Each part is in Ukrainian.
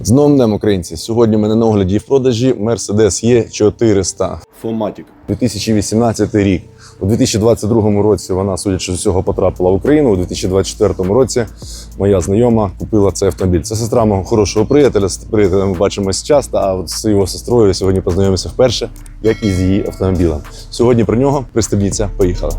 З новим днем, українці! Сьогодні в мене на огляді і в продажі Mercedes E400 Фоматік. 2018 рік. У 2022 році вона, судячи з усього, потрапила в Україну. У 2024 році моя знайома купила цей автомобіль. Це сестра мого хорошого приятеля. З приятелем ми бачимось часто, а от з його сестрою сьогодні познайомився вперше, як і з її автомобілем. Сьогодні про нього пристебніться. Поїхали.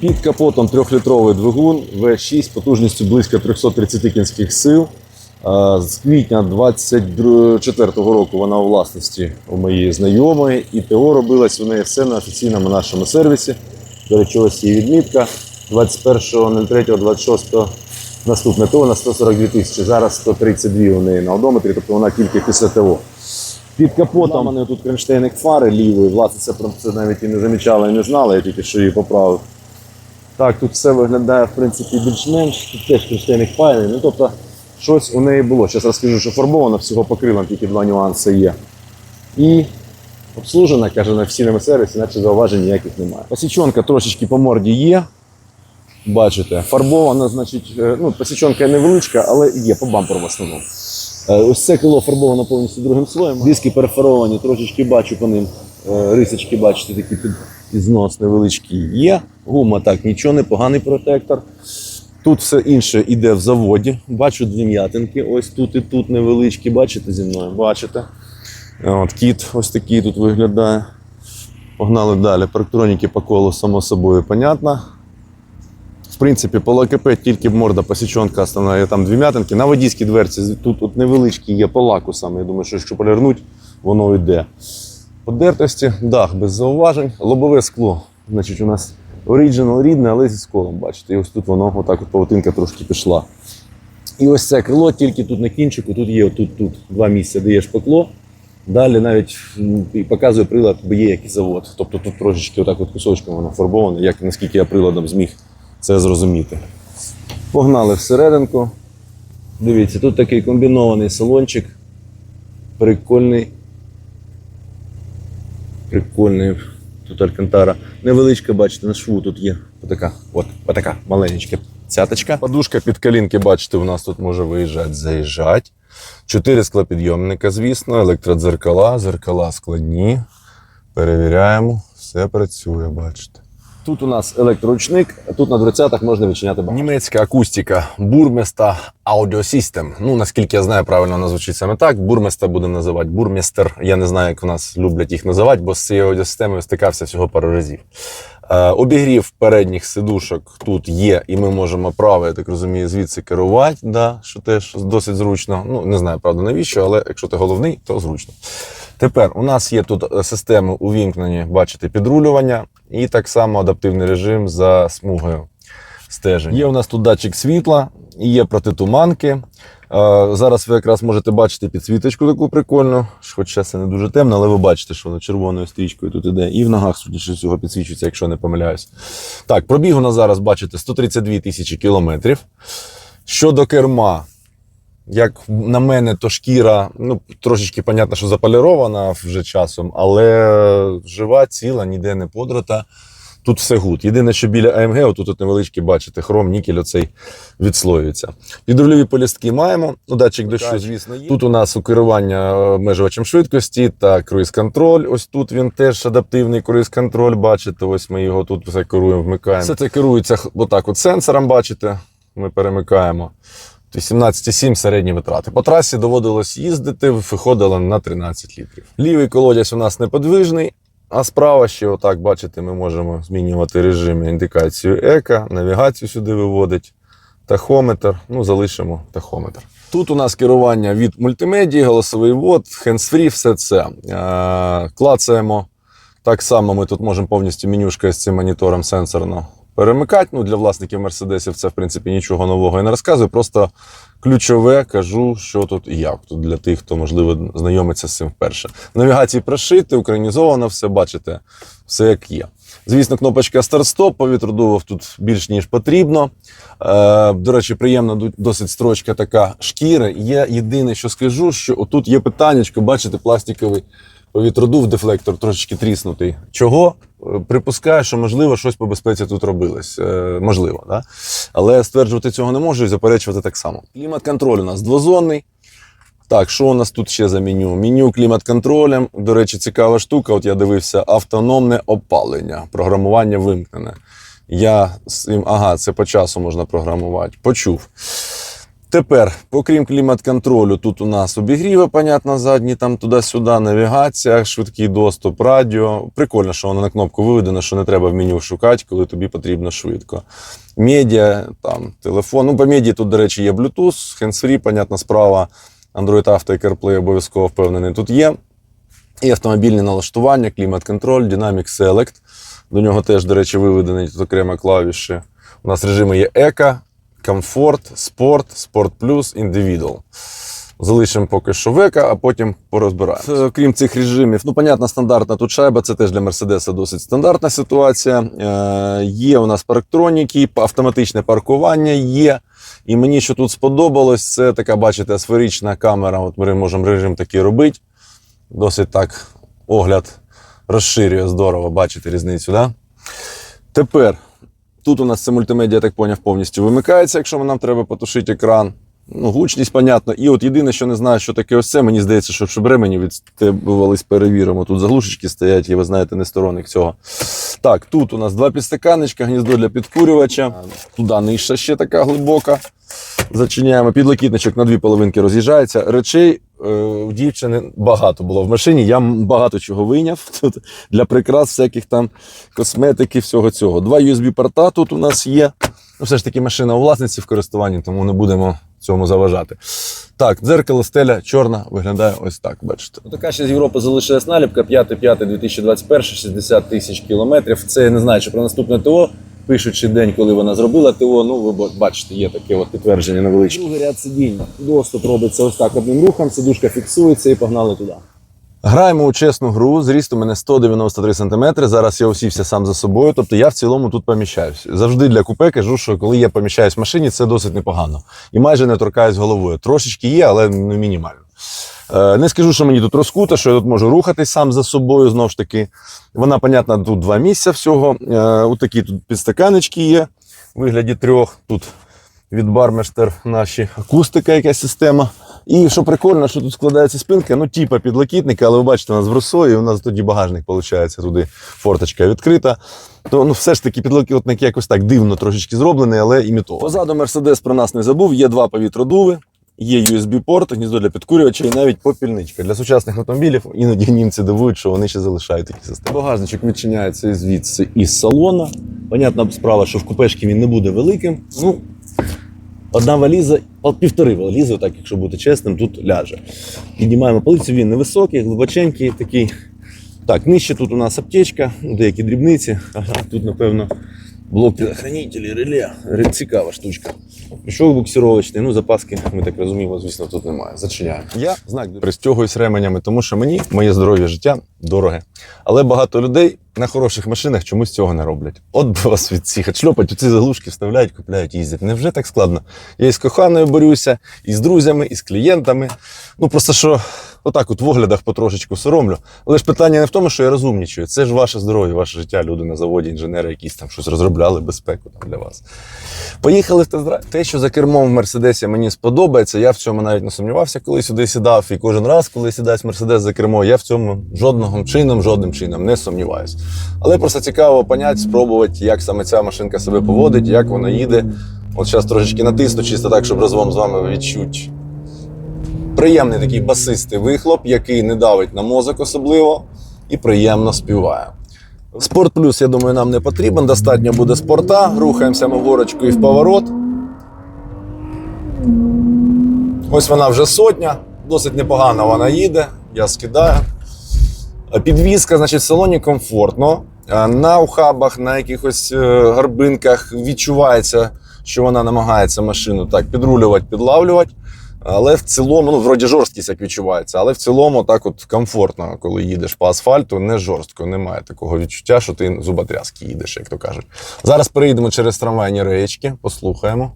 Під капотом трьохлітровий двигун V6 потужністю близько 330 кінських сил. З квітня 24 року вона у власності у моєї знайомої, і ТО робилось у неї все на офіційному нашому сервісі. До речі, ось її відмітка 21.03.26 наступне ТО на 142 тисячі. Зараз 132 у неї на одометрі, тобто вона тільки після ТО. Під капотом у мене тут кронштейник фари лівої. Власниця про це навіть і не замічала і не знала, я тільки що її поправив. Так, тут все виглядає в принципі більш-менш. Тут теж кронштейник файний. Ну тобто щось у неї було. Зараз розкажу, що фарбовано, всього покрилом тільки два нюанси є. І обслужена, каже, на офіційному сервісі, наче зауважень ніяких немає. Посічонка трошечки по морді є. Бачите, фарбована, значить, е, ну, посічонка невеличка, але є по бамперу в основному. Е, Ось це крило фарбовано повністю другим слоєм. Диски перфоровані, трошечки бачу по ним. е, Рисочки, бачите, такі під ізнос невеличкий є. Гума так, нічого, непоганий протектор. Тут все інше йде в заводі. Бачу дві м'ятинки. Ось тут і тут невеличкі. Бачите зі мною? Бачите. От, кіт ось такий тут виглядає. Погнали далі. Парктроніки по колу, само собою, понятно. В принципі, по ЛКП тільки морда посічонка основна, там дві. На водійській дверці тут от невеличкі є по лаку саме. Я думаю, що якщо полірнуть, воно йде. Подертості, дах без зауважень, лобове скло. Значить, у нас оригінал рідне, але зі сколом, бачите. І ось тут воно, отак от павутинка трошки пішла. І ось це крило тільки тут на кінчику, тут є отут, тут два місця, де є шпакло. Далі навіть показує прилад, бо є який завод. Тобто тут трошечки отак от кусочком воно фарбоване, як наскільки я приладом зміг це зрозуміти. Погнали всерединку. Дивіться, тут такий комбінований салончик. Прикольний. Прикольний. Тут алькантара. Невеличка, бачите, на шву тут є. Отака, от, отака маленька цяточка. Подушка під колінки, бачите, у нас тут може виїжджати, заїжджати. Чотири склопідйомника, звісно, електродзеркала, зеркала складні. Перевіряємо, все працює, бачите. Тут у нас електроручник, тут на дверцятах можна відчиняти багато. Німецька акустика Бурместа System. Ну, наскільки я знаю, правильно вона звучить саме так. Бурместа будемо називати бурмістер. Я не знаю, як в нас люблять їх називати, бо з цією аудіосистемою стикався всього пару разів. Е, обігрів передніх сидушок тут є, і ми можемо право, я так розумію, звідси керувати, да, що теж досить зручно. Ну, не знаю, правда, навіщо, але якщо ти головний, то зручно. Тепер у нас є тут е, системи увімкнені, бачите, підрулювання, і так само адаптивний режим за смугою стеження. Є у нас тут датчик світла, є протитуманки. Е, Зараз ви якраз можете бачити підсвіточку таку прикольну, хоча це не дуже темно, але ви бачите, що вона червоною стрічкою тут іде. І в ногах, судячи з цього, підсвічується, якщо не помиляюсь. Так, пробіг у нас зараз, бачите, 132 тисячі кілометрів. Щодо керма, як на мене, то шкіра, ну, трошечки понятно, що заполірована вже часом, але жива, ціла, ніде не подрота. Тут все гуд. Єдине, що біля АМГ, отут от невеличкий, бачите, хром, нікель оцей відслоюється. Підрульові полістки маємо. Ну, датчик дощу, звісно, є. Тут у нас у керування е, обмежувачем швидкості та круїз-контроль. Ось тут він теж адаптивний круїз-контроль. Бачите, ось ми його тут все керуємо, вмикаємо. Все це керується отак от сенсором, бачите. Ми перемикаємо. 18,7 середні витрати. По трасі доводилось їздити, виходило на 13 літрів. Лівий колодязь у нас неподвижний, а справа ще, отак, бачите, ми можемо змінювати режим індикацію еко, навігацію сюди виводить, тахометр. Ну, залишимо тахометр. Тут у нас керування від мультимедії, голосовий ввод, hands-free, все це. Е, клацаємо. Так само ми тут можемо повністю менюшкою з цим монітором сенсорно перемикати. Ну, для власників мерседесів це, в принципі, нічого нового я не розказую. Просто ключове кажу, що тут і як. Тут для тих, хто, можливо, знайомиться з цим вперше. Навігації прошити, українізовано все, бачите, все як є. Звісно, кнопочка старт-стоп, повітродував тут більш ніж потрібно. Е, до речі, приємна досить строчка така шкіри. Є єдине, що скажу, що отут є питаннячко, бачите, пластиковий повітродув, дефлектор трошечки тріснутий. Чого? Е, Припускаю, що можливо щось по безпеці тут робилось. Е, можливо, да? але стверджувати цього не можу і заперечувати так само. Клімат-контроль у нас двозонний. Так, що у нас тут ще за меню? Меню клімат-контролем. До речі, цікава штука. От я дивився автономне опалення, програмування вимкнене. Я з ага, це по часу можна програмувати. Почув. Тепер, окрім клімат-контролю, тут у нас обігріви, понятно, задні, там туди-сюди, навігація, швидкий доступ, радіо. Прикольно, що воно на кнопку виведено, що не треба в меню шукати, коли тобі потрібно швидко. Медіа, там, телефон. Ну, по медіа тут, до речі, є Bluetooth, hands-free, понятна справа. Android Auto і CarPlay обов'язково впевнений тут є. І автомобільне налаштування, клімат-контроль, Dynamic Select. До нього теж, до речі, виведені тут окремо клавіші. У нас режими є Еко, комфорт, спорт, спорт плюс, індивідуал. Залишимо поки що века, а потім порозбираємо. Е, Крім цих режимів, ну, понятно, стандартна тут шайба, це теж для Мерседеса досить стандартна ситуація. Е, є у нас парктроніки, автоматичне паркування є. І мені що тут сподобалось, це така, бачите, сферична камера. От ми можемо режим такий робити. Досить так огляд розширює здорово, бачите різницю, да? Тепер тут у нас це мультимедіа, так поняв, повністю вимикається, якщо нам треба потушити екран. Ну, гучність, понятно. І от єдине, що не знаю, що таке ось це, мені здається, що в шибремені відстебувались, перевіримо. Тут заглушечки стоять, і ви знаєте, не сторонник цього. Так, тут у нас два підстаканничка, гніздо для підкурювача. Туди нижча ще така глибока. Зачиняємо підлокітничок на дві половинки роз'їжджається. Речей е, у дівчини багато було в машині. Я багато чого вийняв тут для прикрас, всяких там косметики, всього цього. Два USB-порта тут у нас є. Ну, все ж таки машина у власниці в користуванні, тому не будемо цьому заважати. Так, дзеркало, стеля чорна виглядає ось так. Бачите. Така ще з Європи залишилась наліпка 5-5-2021, 60 тисяч кілометрів. Це я не знаю, чи про наступне ТО. Пишучи день, коли вона зробила ТО, ну ви бо- бачите, є таке от підтвердження невеличке. Другий ряд сидінь. Доступ робиться ось так одним рухом, сидушка фіксується і погнали туди. Граємо у чесну гру. Зріст у мене 193 см. Зараз я усівся сам за собою. Тобто я в цілому тут поміщаюсь. Завжди для купе кажу, що коли я поміщаюсь в машині, це досить непогано. І майже не торкаюсь головою. Трошечки є, але ну, мінімально. Е, Не скажу, що мені тут розкута, що я тут можу рухатись сам за собою. Знову ж таки, вона, понятно, тут два місця всього. Е, Отакі тут підстаканечки є у вигляді трьох. Тут від Бармештер наші акустика, якась система. І що прикольно, що тут складається спинка, ну, типа підлокітника, але ви бачите, у нас в росої, у нас тоді багажник, виходить, туди форточка відкрита. То ну, все ж таки підлокітник якось так дивно трошечки зроблений, але імітований. Позаду Мерседес про нас не забув, є два повітродуви. Є USB-порт, гніздо для підкурювача і навіть попільничка. Для сучасних автомобілів іноді німці дивують, що вони ще залишають такі системи. Багажничок відчиняється звідси із салона. Понятна справа, що в купешки він не буде великим. Ну, Одна валіза, півтори валізи, так, якщо бути чесним, тут ляже. Піднімаємо полицю, він невисокий, глибоченький такий. Так, нижче тут у нас аптечка, деякі дрібниці. Ага, тут, напевно, блок предохранителі, реле. Цікава штучка. Пішов буксировочний, ну запаски, ми так розуміємо, звісно, тут немає. Зачиняємо. Я знак пристягуюсь ременями, тому що мені моє здоров'я життя дороге. Але багато людей на хороших машинах чомусь цього не роблять. От би вас від цих шльопать, оці заглушки вставляють, купляють, їздять. Невже так складно? Я із коханою борюся, і з друзями, і з клієнтами. Ну просто що отак, от в оглядах потрошечку соромлю. Але ж питання не в тому, що я розумнічую. Це ж ваше здоров'я, ваше життя. Люди на заводі, інженери, якісь там щось розробляли, безпеку там для вас. Поїхали в тест-драйв. Те, що за кермом в Мерседесі мені сподобається, я в цьому навіть не сумнівався, коли сюди сідав. І кожен раз, коли сідасть Мерседес за кермо, я в цьому жодного чином, жодним чином не сумніваюся. Але просто цікаво понять, спробувати, як саме ця машинка себе поводить, як вона їде. От зараз трошечки натисну, чисто так, щоб разом з вами відчути. Приємний такий басистий вихлоп, який не давить на мозок особливо і приємно співає. Спорт плюс, я думаю, нам не потрібен. Достатньо буде спорта. Рухаємося ми і в поворот. Ось вона вже сотня. Досить непогано вона їде. Я скидаю. А Підвізка, значить, в салоні комфортно. На ухабах, на якихось е, горбинках відчувається, що вона намагається машину так підрулювати, підлавлювати. Але в цілому, ну, вроді жорсткість як відчувається, але в цілому так от комфортно, коли їдеш по асфальту, не жорстко, немає такого відчуття, що ти зуботрязки їдеш, як то кажуть. Зараз переїдемо через трамвайні реєчки, послухаємо.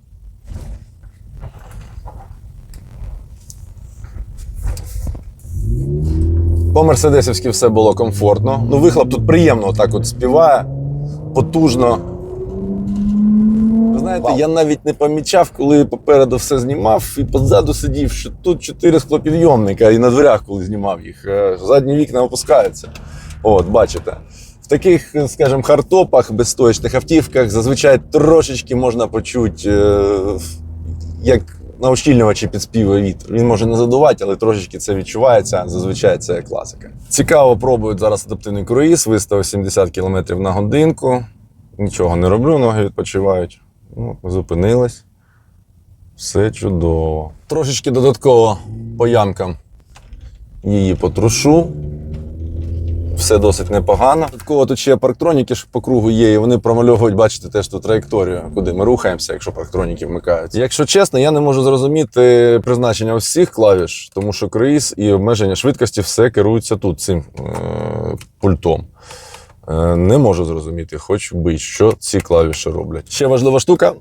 По мерседесівськи все було комфортно. Ну, вихлоп тут приємно отак от співає, потужно. Ви знаєте, я навіть не помічав, коли попереду все знімав, і позаду сидів, що тут чотири склопідйомника, і на дверях, коли знімав їх. е, Задні вікна опускаються. От, бачите. В таких, е, скажімо, хардтопах, безстоячних автівках зазвичай трошечки можна почути, е, як на ущільнювачі підспівує вітер. Він може не задувати, але трошечки це відчувається. Зазвичай це класика. Цікаво, пробують зараз адаптивний круїз, виставив 70 км на годинку. Нічого не роблю, ноги відпочивають. Ну, зупинились. Все чудово. Трошечки додатково по ямкам її потрушу. Все досить непогано. Додатково тут ще парктроніки ж по кругу є, і вони промальовують, бачите, теж ту траєкторію, куди ми рухаємося, якщо парктроніки вмикаються. Якщо чесно, я не можу зрозуміти призначення всіх клавіш, тому що круїз і обмеження швидкості все керуються тут, цим е- пультом. Е, Не можу зрозуміти, хоч би що ці клавіші роблять. Ще важлива штука.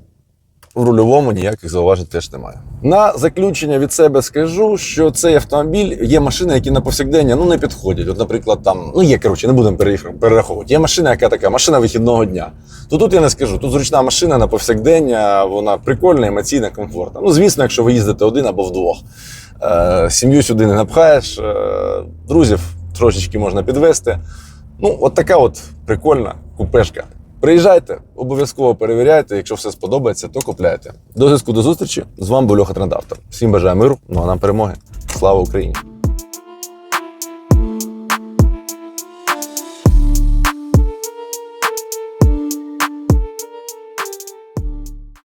В рульовому ніяких зауважень теж немає. На заключення від себе скажу, що цей автомобіль є машини, які на повсякдення ну, не підходять. От, наприклад, там, ну є, коротше, не будемо перераховувати. Є машина, яка така, машина вихідного дня. То тут я не скажу. Тут зручна машина на повсякдення, вона прикольна, емоційна, комфортна. Ну, звісно, якщо ви їздите один або вдвох. Е, сім'ю сюди не напхаєш, е, друзів трошечки можна підвести. Ну, от така от прикольна купешка. Приїжджайте, обов'язково перевіряйте. Якщо все сподобається, то купляйте. До зв'язку до зустрічі. З вами був Льоха Трендавтор. Всім бажаю миру, ну а нам перемоги. Слава Україні!